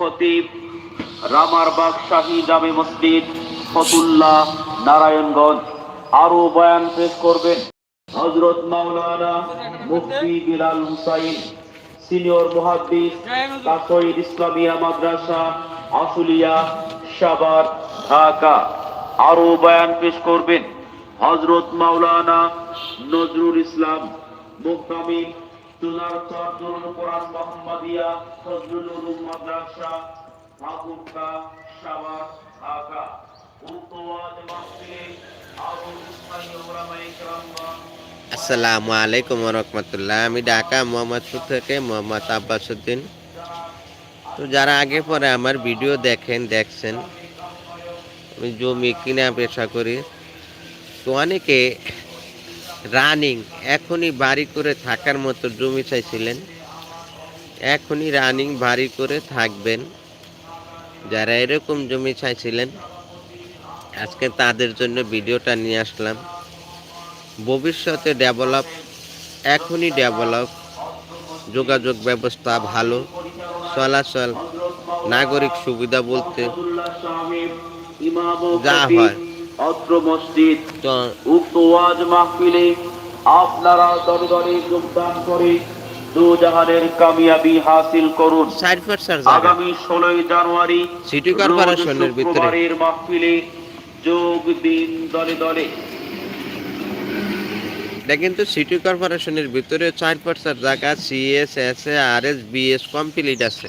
খতিব রামারবাগ শাহী জামে মসজিদ, ফতুল্লাহ নারায়ণগঞ্জ। আরও বয়ান পেশ করবেন হজরত মাওলানা মুফতি বিলাল হুসাইন, সিনিয়র মুহাদ্দিস কাসইদ ইসলামিয়া মাদ্রাসা, আশুলিয়া, সাভার, ঢাকা। আরও বয়ান পেশ করবেন হজরত মাওলানা নজরুল ইসলাম আসসালামু আলাইকুম রহমতুল্লাহ। আমি ঢাকা মোহাম্মদপুর থেকে মোহাম্মদ আব্বাসুদ্দিন তো যারা আগে পরে আমার ভিডিও দেখেন, দেখছেন, আমি জমি কিনা পেশা করি। তো অনেকে রানিং, এখনই বাড়ি করে থাকার মতো জমি চাইছিলেন। এখনই রানিং বাড়ি করে থাকবেন, যারা এরকম জমি চাইছিলেন। আজকে তাদের জন্য ভিডিওটা নিয়ে আসলাম। ভবিষ্যতে ডেভেলপ, এখনই ডেভেলপ, যোগাযোগ ব্যবস্থা ভালো, চলাচল, নাগরিক সুবিধা বলতে যা হয়। অত্র মসজিদ উক্ত ওয়াজ মাহফিলে আপনারা দলে দলে যোগদান করে কামিয়াবি হাসিল করুন। আগামী ষোলোই জানুয়ারি সিটি কর্পোরেশনের ভিতরে। মাহফিলে যোগ দিন দলে দলে। এটা কিন্তু সিটি কর্পোরেশনের ভিতরে চার পার্সার জায়গা CS S A R S BS complete আছে।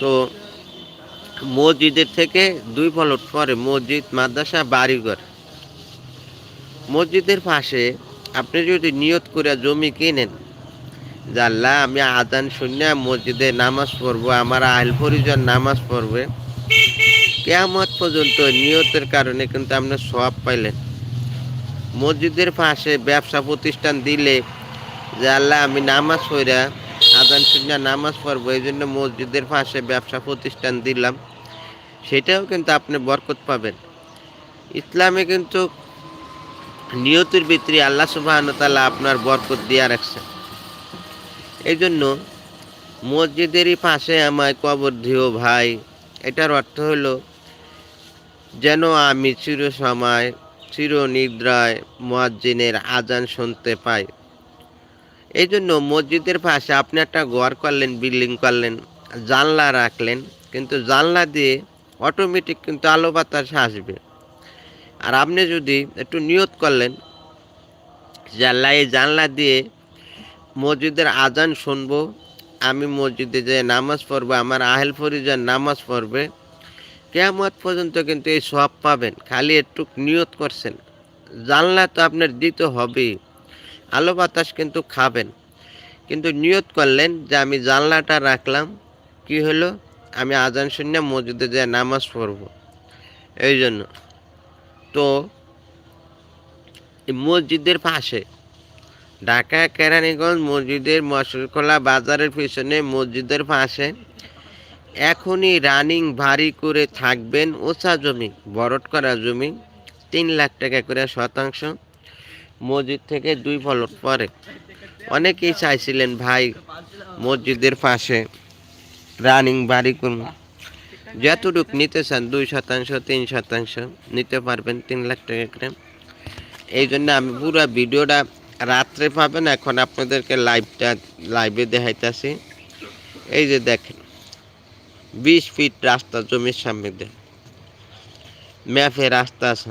তো মসজিদের থেকে দুই ফলট পরে মসজিদ, মাদ্রাসা, বাড়িঘর। মসজিদের পাশে আপনি যদি নিয়ত করে জমি কিনেন জানলা আমি আদান শূন্য মসজিদে নামাজ পড়ব, আমার আহল পরিজন নামাজ পড়বে, কেয়ামত পর্যন্ত নিয়তের কারণে কিন্তু আপনি সব পাইলেন। মসজিদের পাশে ব্যবসা প্রতিষ্ঠান দিলে, যে আল্লাহ, আমি নামাজ পড়া আদান শূন্য নামাজ পড়ব, এই জন্য মসজিদের পাশে ব্যবসা প্রতিষ্ঠান দিলাম। সেটাও কিন্তু আপনি বরকত পাবেন। ইসলামে কিন্তু নিয়তির ভিতরে আল্লাহ সুবাহতাল্লাহ আপনার বরকত দিয়া রাখছে। এই জন্য মসজিদেরই পাশে আমায় কবর দিও ভাই। এটার অর্থ হলো, যেন আমি চির সময় চির নিদ্রায় মুয়াজ্জিনের আজান শুনতে পাই। এই জন্য মসজিদের পাশে আপনি একটা ঘর করলেন, বিল্ডিং করলেন, জানলা রাখলেন, কিন্তু জানলা দিয়ে অটোমেটিক কিন্তু আলো বাতাস আসবে। আর আপনি যদি একটু নিয়ত করলেন জানলা এই জানলা দিয়ে মসজিদের আজান শুনব, আমি মসজিদে যে নামাজ পড়ব, আমার আহেল ফরিজার নামাজ পড়বে, কেয়ামত পর্যন্ত কিন্তু এই সব পাবেন। খালি একটু নিয়ত করছেন। জানলা তো আপনার দিতে হবেই। আলো বাতাস কিন্তু খাবেন। কিন্তু নিয়ত করলেন যে আমি জানলাটা রাখলাম, কি হলো? আমি আজান শুনে মসজিদে যে নামাজ পড়ব। এই জন্য তো মসজিদের পাশে ঢাকা কেরানীগঞ্জ মসজিদের মশলখোলা বাজারের পিছনে মসজিদের পাশে এখনই রানিং ভারী করে থাকবেন ওচা জমি, বরট করা জমি, তিন লাখ টাকা করে শতাংশ। মসজিদ থেকে দুই ফলট পরে। অনেকেই চাইছিলেন, ভাই, মসজিদের পাশে রানিং বাড়ি করুন। যতটুক নিতে চান, দুই শতাংশ, তিন শতাংশ নিতে পারবেন, তিন লাখ টাকা করে। এই জন্য আমি পুরো ভিডিওটা রাত্রে পাবেন, এখন আপনাদেরকে লাইভটা লাইভে দেখাইতেছি। এই যে দেখেন, বিশ ফিট রাস্তা জমির সামনে দিয়ে। ম্যাপে রাস্তা আছে।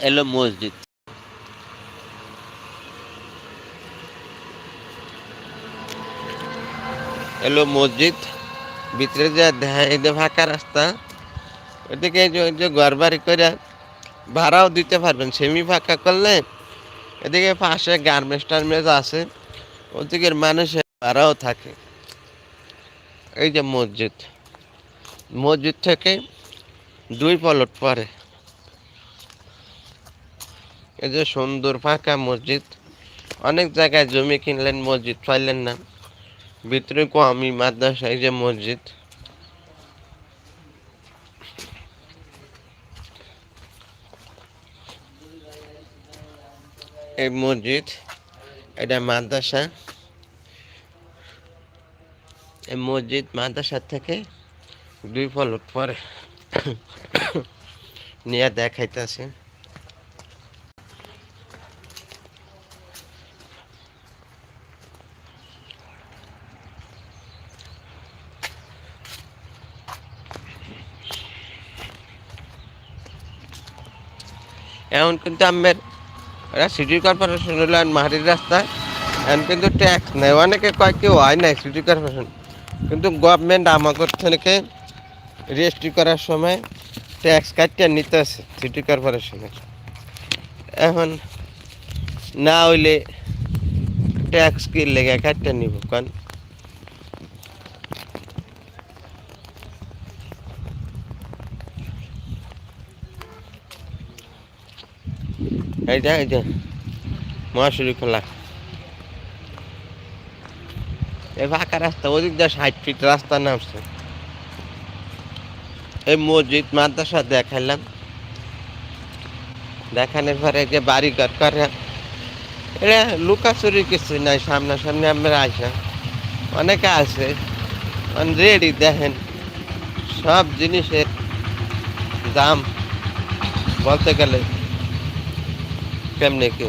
এলো মসজিদ। এলো মসজিদ, ভিতরে যে ফাঁকা রাস্তা এই যে- ঘর বাড়ি করে ভাড়াও দিতে পারবেন, সেমি ফাঁকা করলে এদিকে পাশে গার্মেন্টস টার্মেন্টস আছে, ওদিকের মানুষের ভাড়াও থাকে। এই যে মসজিদ মসজিদ থেকে দুই পলট পরে। এই যে সুন্দর ফাঁকা মসজিদ। অনেক জায়গায় জমি কিনলেন, মসজিদ পাইলেন না। ভিতরে কমই মাদ্রাসা এই যে মসজিদ। এই মসজিদ, এটা মাদ্রাসা। এই মসজিদ মাদ্রাসা থেকে দুই ফলক পরে নিয়ে দেখাইতেছে। এখন কিন্তু আমের ওরা সিটি কর্পোরেশন হলো মাহারির রাস্তা। এখন কিন্তু ট্যাক্স নেই। অনেকে কয় কেউ হয় নাই সিটি কর্পোরেশন কিন্তু গভর্নমেন্ট আমাকে থেকে রেজিস্ট্রি করার সময় ট্যাক্স কাটিয়ে নিতে আছে সিটি কর্পোরেশনের এখন না হইলে ট্যাক্স কি লেগে কাটিয়ে নিব? কারণ এইটা এইটা মহাশুরি খোলা। এই ফাঁকা রাস্তা, ওদিক দিয়ে ষাট ফিট রাস্তা নামছে। এই মসজিদ, মাদ্রাসা দেখাইলাম। দেখানোর পরে যে বাড়ি ঘর করে এটা লুকাচুরি কিছু নাই, সামনাসামনি আমরা আসা। অনেকে আছে রেডি দেখেন। সব জিনিসের দাম বলতে গেলে কেমনে কি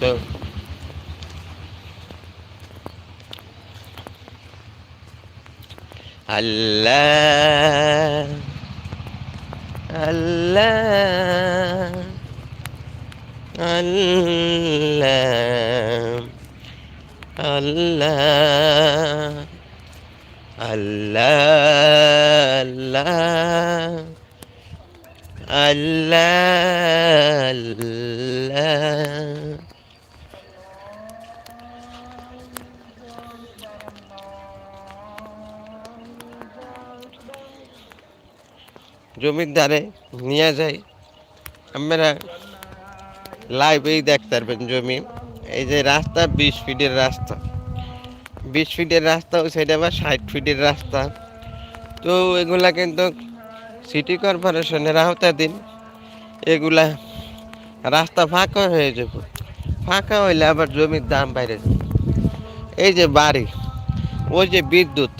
তো আল্লাহ আল্লাহ আল্লাহ আল্লাহ আল্লাহ আল্লাহ। জমির ধারে নিয়ে যাই। আমরা লাইভেই দেখতে পারবেন জমি। এই যে রাস্তা, বিশ ফিটের রাস্তা। বিশ ফিটের রাস্তা ও সেটা আবার ষাট ফিটের রাস্তা। তো এগুলা কিন্তু সিটি কর্পোরেশনের আওতাধীন। এগুলা রাস্তা ফাঁকা হয়ে যাব। ফাঁকা হইলে আবার জমির দাম বাইরে যাবে। এই যে বাড়ি, ওই যে বিদ্যুৎ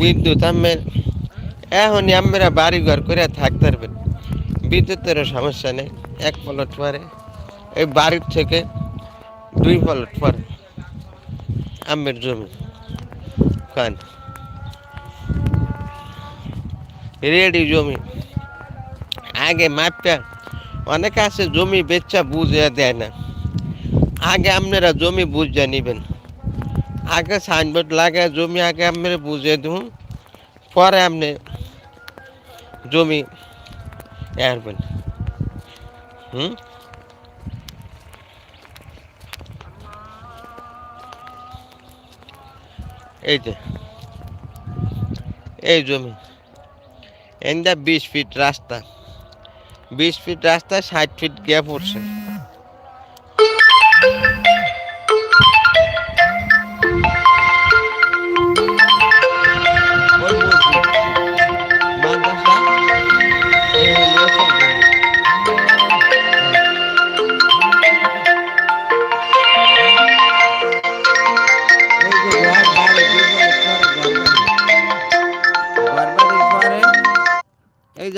বিদ্যুৎ আমের, এখনই আমরা বাড়ি ঘর করে থাকতে পারবেন বিদ্যুতেরও সমস্যা নেই, এক পলট পরে। এই বাড়ির থেকে দুই পলট পরে আমের জমি। খান রেডি জমি। আগে মাপটা অনেকে আছে, জমি বেচা বুঝে দেয় না। আগে আপনারা জমি বুঝে নিবেন। আগে সাইনবোর্ড লাগে জমি আগে আপনারা বুঝে দেবো পরে আপনি জমি এরবেন হুম? এই যে, এই জমি। এন্দা বিশ ফিট রাস্তা। বিশ ফিট রাস্তা ষাট ফিট গ্যাপ উঠছে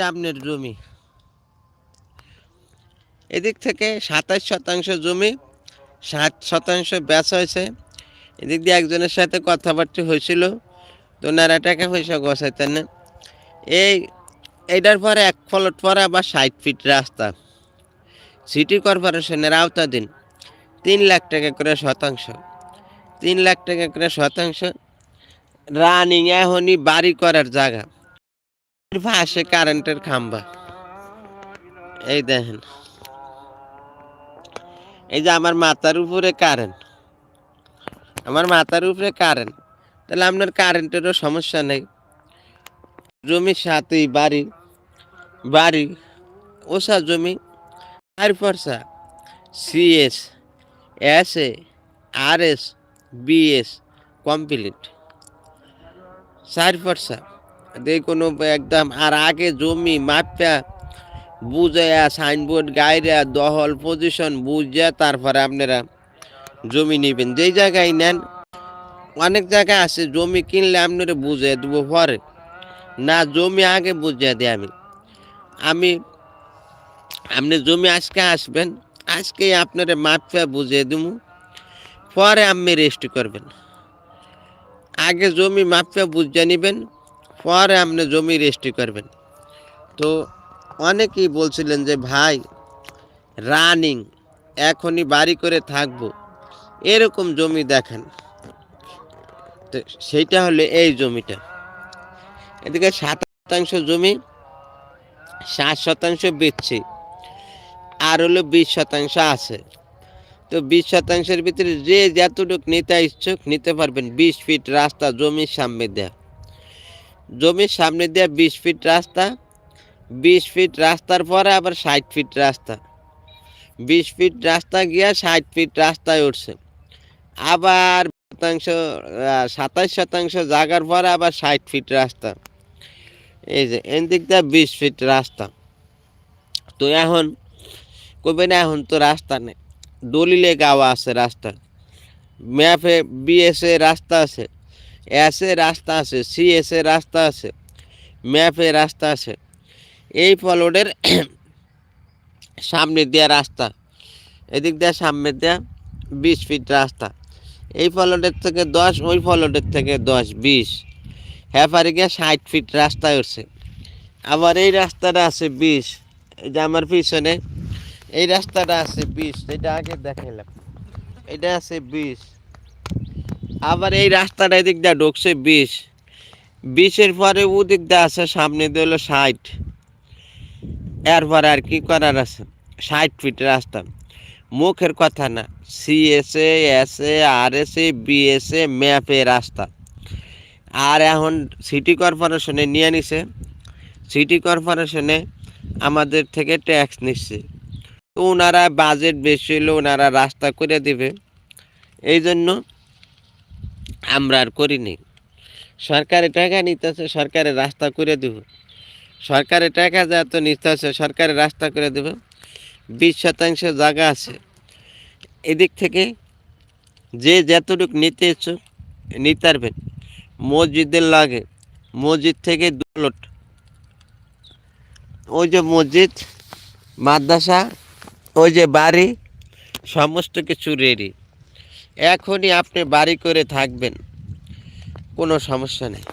যে আপনার জমি? এদিক থেকে সাতাশ শতাংশ জমি, ষাট শতাংশ বেচা হয়েছে। এদিক দিয়ে একজনের সাথে কথাবার্তা হয়েছিল, তো ওনারা টাকা পয়সা গোছাইতেন না। এই, এটার পরে এক ফলট পরে আবার ষাট ফিট রাস্তা। সিটি কর্পোরেশনের আওতাধীন। তিন লাখ টাকা করে শতাংশ। তিন লাখ টাকা করে শতাংশ। রানিং এখনই বাড়ি করার জায়গা। পাশে কারেন্টের খাম্বা। এই দেখেন। এই যে আমার মাথার উপরে কারেন্ট। আমার মাথার উপরে কারেন্ট। তাহলে আপনার কারেন্টেরও সমস্যা নেই। জমির সাথেই বাড়ি বাড়ি ওষা জমি, আর পরসা CS S A R S BS complete. চার পরসা যে কোনো একদম, আর আগে জমি মাপা বুঝাইয়া সাইনবোর্ড গাইরা দহল পজিশন বুঝিয়া তারপরে আপনারা জমি নেবেন। যেই জায়গায় নেন, অনেক জায়গায় আছে, জমি কিনলে আপনারা বুঝিয়ে দেবো পরে। না, জমি আগে বুঝিয়ে দিই আমি। আমি, আপনি জমি আজকে আসবেন, আজকে আপনারা মাপে বুঝিয়ে দেবো, পরে আপনি রেস্ট করবেন। আগে জমি মাপে বুঝিয়ে নেবেন পরে আপনি জমি রেস্ট করবেন। তো অনেকেই বলছিলেন যে, ভাই রানিং এখনই বাড়ি করে থাকব। এরকম জমি দেখেন। তো সেইটা হলো এই জমিটা। এদিকে সাত শতাংশ জমি সাত শতাংশ বেচছি, আর হলো বিশ শতাংশ আছে। তো বিশ শতাংশের ভিতরে যে যতটুকু নিতে ইচ্ছুক নিতে পারবেন, বিশ ফিট রাস্তা জমির সামনে দেয়া। জমির সামনে দেয়া বিশ ফিট রাস্তা, বিশ ফিট রাস্তার পরে আবার ষাট ফিট রাস্তা। বিশ ফিট রাস্তা গিয়া ষাট ফিট রাস্তায় উঠছে। আবার শতাংশ সাতাশ শতাংশ জাগার পরে আবার ষাট ফিট রাস্তা। এই যে, এন দিক দিয়ে বিশ ফিট রাস্তা। তো এখন কবে না, এখন তো রাস্তা নেই। দলিলে গাওয়া আছে রাস্তা। ম্যাপে বিএসএ রাস্তা আছে। এসে রাস্তা আছে সিএসএ রাস্তা আছে ম্যাপে রাস্তা আছে। এই ফলটের সামনে দেওয়া রাস্তা, এদিক দিয়ে সামনে দেওয়া বিশ ফিট রাস্তা। এই ফলটের থেকে দশ, ওই ফলটের থেকে দশ, বিশ। হ্যাপারে গিয়ে ষাট ফিট রাস্তা উঠছে আবার এই রাস্তাটা আছে বিশ। এই যে আমার পিছনে, এই রাস্তাটা আছে বিশ, এটা আগে দেখাইলাম। এটা আছে বিশ। আবার এই রাস্তাটা এদিক দিয়ে ঢুকছে বিশ বিশের পরে ওদিক দিয়ে আছে, সামনে দিয়ে হলো ষাট এরপরে আর কি করার আছে? ষাট ফিট রাস্তা। মুখের কথা না, সিএসএ, এসএ আর এস এ বিএসএ, ম্যাপে রাস্তা। আর এখন সিটি কর্পোরেশনে নিয়ে নিছে। সিটি কর্পোরেশনে আমাদের থেকে ট্যাক্স নিচ্ছে। তো ওনারা বাজেট বেশি হলে ওনারা রাস্তা করে দিবে। এই জন্য আমরা আর করিনি সরকারে টাকা নিতেছে সরকারের রাস্তা করে দেব। সরকারের টাকা যা তো নিতেছে সরকারের রাস্তা করে দেবে। বিশ শতাংশ জায়গা আছে। এদিক থেকে যে যতটুকু নিতে ইচ্ছুক, নিতে পারবেন মসজিদের লাগে। মসজিদ থেকে দুলট ওই যে মসজিদ, মাদ্রাসা, ওই যে বাড়ি, সমস্ত কিছু রেডি এখনই আপনি বাড়ি করে থাকবেন। কোনো সমস্যা নেই।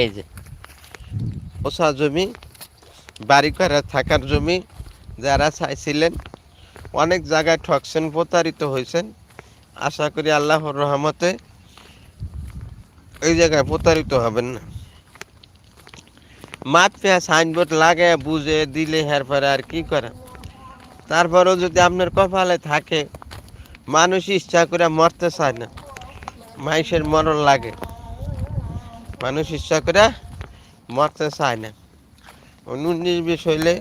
এই যে ওসা জমি, বাড়ি করে থাকার জমি যারা চাইছিলেন, অনেক জায়গায় ঠকছেন, প্রতারিত হয়েছেন। আশা করি আল্লাহর রহমতে এই জায়গায় প্রতারিত হবেন না। মাপ পেয়া সাইনবোর্ড লাগে, বুঝে, দিলে হের পরে আর কি করে? তারপরেও যদি আপনার কপালে থাকে, মানুষ ইচ্ছা করে মরতে চায় না। মানুষের মরণ লাগে। মানুষ ইচ্ছা করে মরতে চায় না। উনিশ বিশ হইলে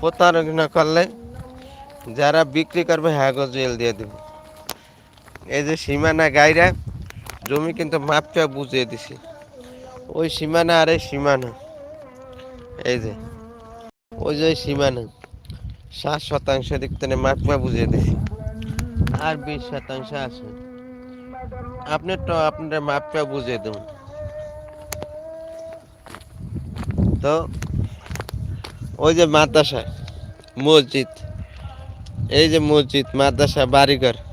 প্রতারণা করলে, যারা বিক্রি করবে হ্যাঁ জেল দিয়ে দেবে। এই যে সীমানা গাইরা জমি কিন্তু মাপটা বুঝিয়ে দিছি। ওই সীমানা আর এই সীমানা। এই যে, ওই যে সীমানা। সাত শতাংশ থেকে মাপটা বুঝিয়ে দিছি। আর বিশ শতাংশ আছে। আপনি তো আপনার মাপটা বুঝিয়ে দেবেন। তো, ওই যে মাদ্রাসা, মসজিদ। এই যে মসজিদ, মাদ্রাসা, বাড়িঘর।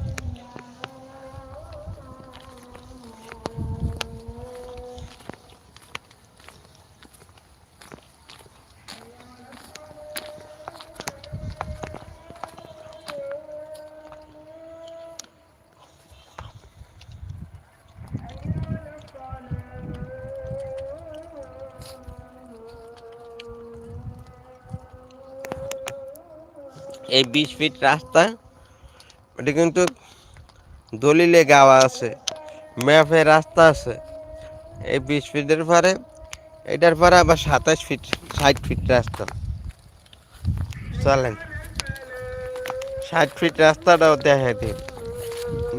এই বিশ ফিট রাস্তা, ওটা কিন্তু দলিলে গাওয়া আছে, ম্যাপে রাস্তা আছে। এই বিশ ফিটের পরে, এটার পরে আবার সাতাশ ফিট ষাট ফিট রাস্তা। চলেন। ষাট ফিট রাস্তাটাও দেখাই দিন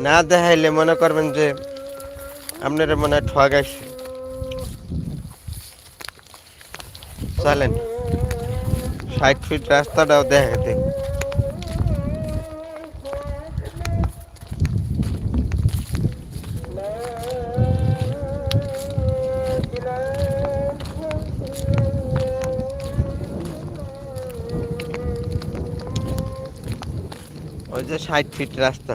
না দেখাইলে মনে করবেন যে আপনারা মনে হয় ঠগাইছে চলেন। ষাট ফিট রাস্তাটাও দেখা দেখ যে ষাট ফিট রাস্তা।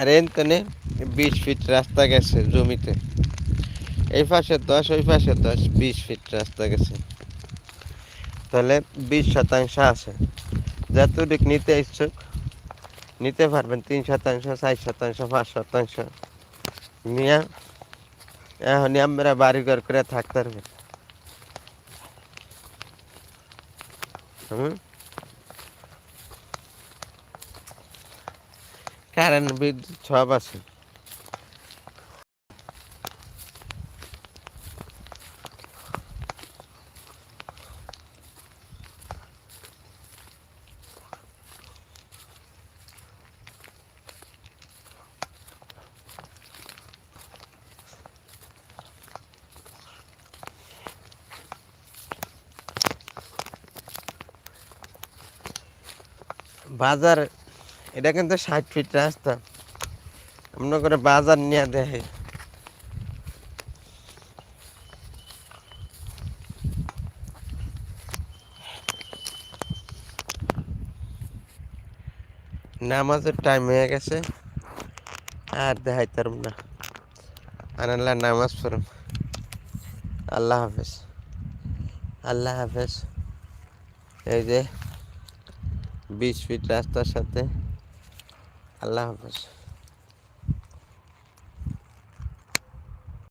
আর এনতনে বিশ ফিট রাস্তা গেছে জমিতে। এই পাশে দশ, ওই পাশে দশ, বিশ ফিট রাস্তা গেছে। তাহলে বিশ শতাংশ আছে। যতটুক নিতে ইচ্ছুক, নিতে পারবেন তিন শতাংশ, চার শতাংশ, পাঁচ শতাংশ। নিয়ে এখনই আমরা বাড়িঘর করে থাকতে পারবেন। হুম? কারেন্ট বিদ্যুৎ সব আছে। বাজার এটা কিন্তু ষাট ফিট রাস্তা। মনে করে বাজার নিয়ে দেখে। নামাজের টাইম হয়ে গেছে। আর দেখাই তারম না। আনাল্লাহ নামাজ পড়ম। আল্লাহ হাফেজ। আল্লাহ হাফেজ। এই যে বিশ ফিট রাস্তার সাথে। আল্লাহ হাফেজ